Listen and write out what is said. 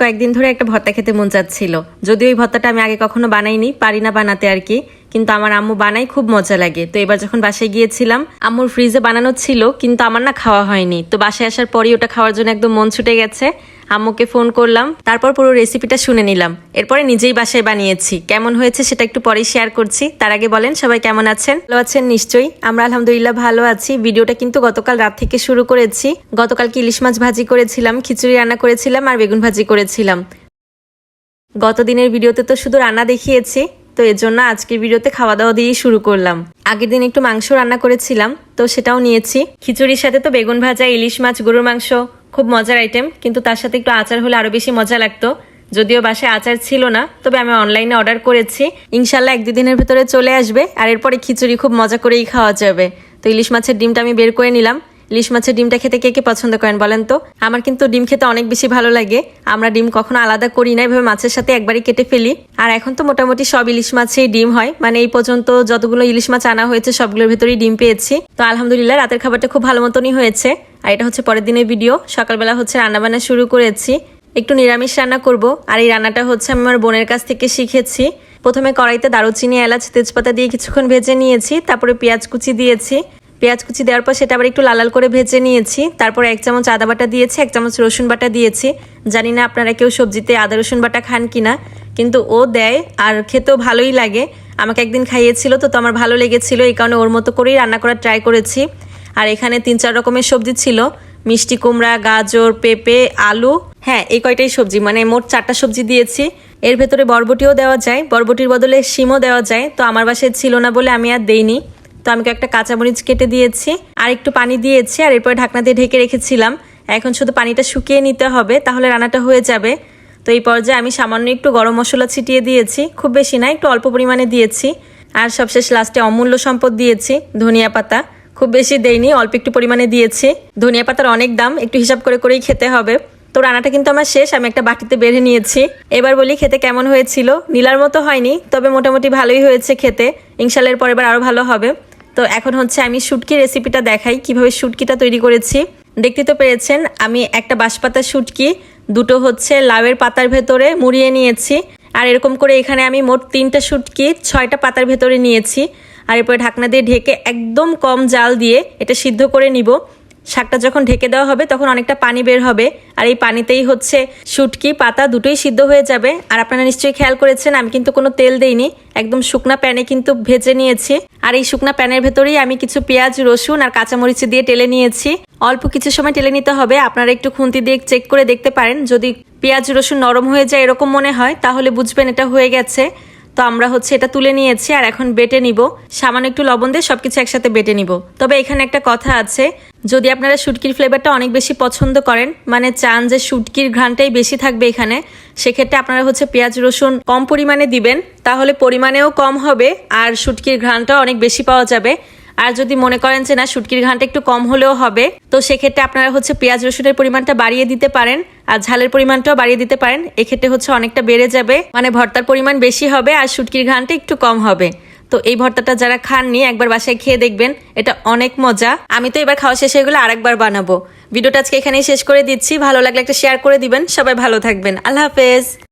কয়েকদিন ধরে একটা ভর্তা খেতে মন চাচ্ছিল। যদি ওই ভর্তাটা আমি আগে কখনো বানাইনি, পারি না বানাতে আর কি। কিন্তু আমার আম্মু বানাই খুব মজা লাগে। তো এবার যখন বাসায় গিয়েছিলাম, আম্মুর ফ্রিজে বানানো ছিল, কিন্তু আমার না খাওয়া হয়নি। তো বাসায় আসার পরই ওটা খাওয়ার জন্য একদম মন ছুটে গেছে। আম্মুকে ফোন করলাম, তারপর পুরো রেসিপিটা শুনে নিলাম। এরপরে নিজেই বাসায় বানিয়েছি। কেমন হয়েছে সেটা একটু পরে শেয়ার করছি। তার আগে বলেন, সবাই কেমন আছেন? ভালো আছেন নিশ্চয়ই। আমরা আলহামদুলিল্লাহ ভালো আছি। ভিডিওটা কিন্তু গতকাল রাত থেকে শুরু করেছি। গতকালকে ইলিশ মাছ ভাজি করেছিলাম, খিচুড়ি রান্না করেছিলাম আর বেগুন ভাজি করেছিলাম। গত দিনের ভিডিওতে তো শুধু রান্না দেখিয়েছি, তো এর জন্য আজকের ভিডিওতে খাওয়া দাওয়া দিয়েই শুরু করলাম। আগের দিন একটু মাংস রান্না করেছিলাম, তো সেটাও নিয়েছি। খিচুড়ির সাথে তো বেগুন ভাজা, ইলিশ মাছ, গরুর মাংস খুব মজার আইটেম কিন্তু তার সাথে একটু আচার হলে আরও বেশি মজা লাগতো। যদিও বাসায় আচার ছিল না, তবে আমি অনলাইনে অর্ডার করেছি। ইনশাল্লাহ এক দুদিনের ভেতরে চলে আসবে, আর এরপরে খিচুড়ি খুব মজা করেই খাওয়া যাবে। তো ইলিশ মাছের ডিমটা আমি বের করে নিলাম। ইলিশ মাছের ডিমটা খেতে কে কে পছন্দ করেন বলেন তো? আমার কিন্তু ডিম খেতে অনেক বেশি ভালো লাগে। আমরা ডিম কখনো আলাদা করি না, এভাবে মাছের সাথে একবারই কেটে ফেলি। আর এখন তো মোটামুটি সব ইলিশ মাছেই ডিম হয়। মানে এই পর্যন্ত যতগুলো ইলিশ মাছ আনা হয়েছে, সবগুলোর ভেতরেই ডিম পেয়েছি। তো আলহামদুলিল্লাহ, রাতের খাবারটা খুব ভালো মতনই হয়েছে। আর এটা হচ্ছে পরের দিনের ভিডিও। সকালবেলা হচ্ছে রান্নাবান্না শুরু করেছি। একটু নিরামিষ রান্না করব। আর এই রান্নাটা হচ্ছে আমি আমার বোনের কাছ থেকে শিখেছি। প্রথমে কড়াইতে দারুচিনি, এলাচ, তেজপাতা দিয়ে কিছুক্ষণ ভেজে নিয়েছি। তারপরে পেঁয়াজ কুচি দিয়েছি। পেঁয়াজ কুচি দেওয়ার পর সেটা আবার একটু লাল লাল করে ভেজে নিয়েছি। তারপর এক চামচ আদা বাটা দিয়েছি, এক চামচ রসুন বাটা দিয়েছি। জানি না আপনারা কেউ সবজিতে আদা, রসুন বাটা খান কিনা, কিন্তু ও দেয় আর খেতেও ভালোই লাগে। আমাকে একদিন খাইয়েছিল তো তো আমার ভালো লেগেছিল। এই কারণে ওর মতো করেই রান্না করার ট্রাই করেছি। আর এখানে তিন চার রকমের সবজি ছিল। মিষ্টি কুমড়া, গাজর, পেঁপে, আলু। হ্যাঁ এই কয়টাই সবজি। মানে মোট চারটা সবজি দিয়েছি। এর ভেতরে বরবটিও দেওয়া যায়। বরবটির বদলে শিমও দেওয়া যায়। তো আমার বাসায় ছিল না বলে আমি আর দেইনি। তো আমি একটা কাঁচামরিচ কেটে দিয়েছি। আর একটু পানি দিয়েছি। আর এরপরে ঢাকনা দিয়ে ঢেকে রেখেছিলাম। এখন শুধু পানিটা শুকিয়ে নিতে হবে, তাহলে রান্নাটা হয়ে যাবে। তো এই পর্যায়ে আমি সামান্য একটু গরম মশলা ছিটিয়ে দিয়েছি। খুব বেশি না, একটু অল্প পরিমাণে দিয়েছি। আর সবশেষ লাস্টে অমূল্য সম্পদ দিয়েছি, ধনিয়া পাতা। খুব বেশি দেইনি, অল্প একটু পরিমাণে দিয়েছি। ধনিয়া পাতার অনেক দাম, একটু হিসাব করে করেই খেতে হবে। তো রান্নাটা কিন্তু আমার শেষ, আমি একটা বাটিতে বেড়ে নিয়েছি। এবার বলি খেতে কেমন হয়েছিল। নীলার মতো হয়নি, তবে মোটামুটি ভালোই হয়েছে খেতে। ইনশাল্লাহ এর পরের বার আরও ভালো হবে। তো এখন হচ্ছে আমি শুটকি রেসিপিটা দেখাই, কীভাবে শুটকিটা তৈরি করেছি। দেখতে তো পেরেছেন আমি একটা বাঁশপাতার শুটকি, দুটো হচ্ছে লাউয়ের পাতার ভেতরে মুড়িয়ে নিয়েছি। আর এরকম করে এখানে আমি মোট তিনটা শুটকি, ছয়টা পাতার ভেতরে নিয়েছি। আর এরপরে ঢাকনা দিয়ে ঢেকে একদম কম জাল দিয়ে এটা সিদ্ধ করে নিব। শাকটা যখন ঢেকে দেওয়া হবে তখন অনেকটা পানি বের হবে। আর এই পানিতেই হচ্ছে শুটকি, পাতা দুটোই সিদ্ধ হয়ে যাবে। আর আপনারা নিশ্চয়ই খেয়াল করেছেন, আমি কিন্তু কোনো তেল দেইনি। একদম শুকনা প্যানে কিন্তু ভেজে নিয়েছি। আর এই শুকনা প্যানের ভেতরেই আমি কিছু পেঁয়াজ, রসুন আর কাঁচামরিচ দিয়ে টেলে নিয়েছি। অল্প কিছু সময় টেলে নিতে হবে। আপনারা একটু খুন্তি দিয়ে চেক করে দেখতে পারেন। যদি পেঁয়াজ, রসুন নরম হয়ে যায় এরকম মনে হয়, তাহলে বুঝবেন এটা হয়ে গেছে। তো আমরা হচ্ছে এটা তুলে নিয়েছি, আর এখন বেটে নিব। সামান্য একটু লবণ দিয়ে সবকিছু একসাথে বেটে নিব। তবে এখানে একটা কথা আছে, যদি আপনারা শুটকির ফ্লেভারটা অনেক বেশি পছন্দ করেন মানে চান যে শুটকির ঘ্রাণটাই বেশি থাকবে এখানে, সেক্ষেত্রে আপনারা হচ্ছে পেঁয়াজ, রসুন কম পরিমাণে দিবেন, তাহলে পরিমাণেও কম হবে, আর শুটকির ঘ্রাণটাও অনেক বেশি পাওয়া যাবে। আর যদি মনে করেন যে না, শুটকির ঘানটা একটু কম হলেও হবে, তো সেক্ষেত্রে আপনারা হচ্ছে পেঁয়াজ রসুনের পরিমাণটা বাড়িয়ে দিতে পারেন আর ঝালের পরিমাণটাও বাড়িয়ে দিতে পারেন। এক্ষেত্রে হচ্ছে অনেকটা বেড়ে যাবে মানে ভর্তার পরিমাণ বেশি হবে আর শুটকির ঘানটা একটু কম হবে। তো এই ভর্তাটা যারা খাননি, একবার বাসায় খেয়ে দেখবেন, এটা অনেক মজা। আমি তো এবার খাওয়া শেষ হয়ে গেলে আরেকবার বানাবো। ভিডিওটা আজকে এখানেই শেষ করে দিচ্ছি। ভালো লাগলে একটা শেয়ার করে দিবেন। সবাই ভালো থাকবেন। আল্লাহ হাফেজ।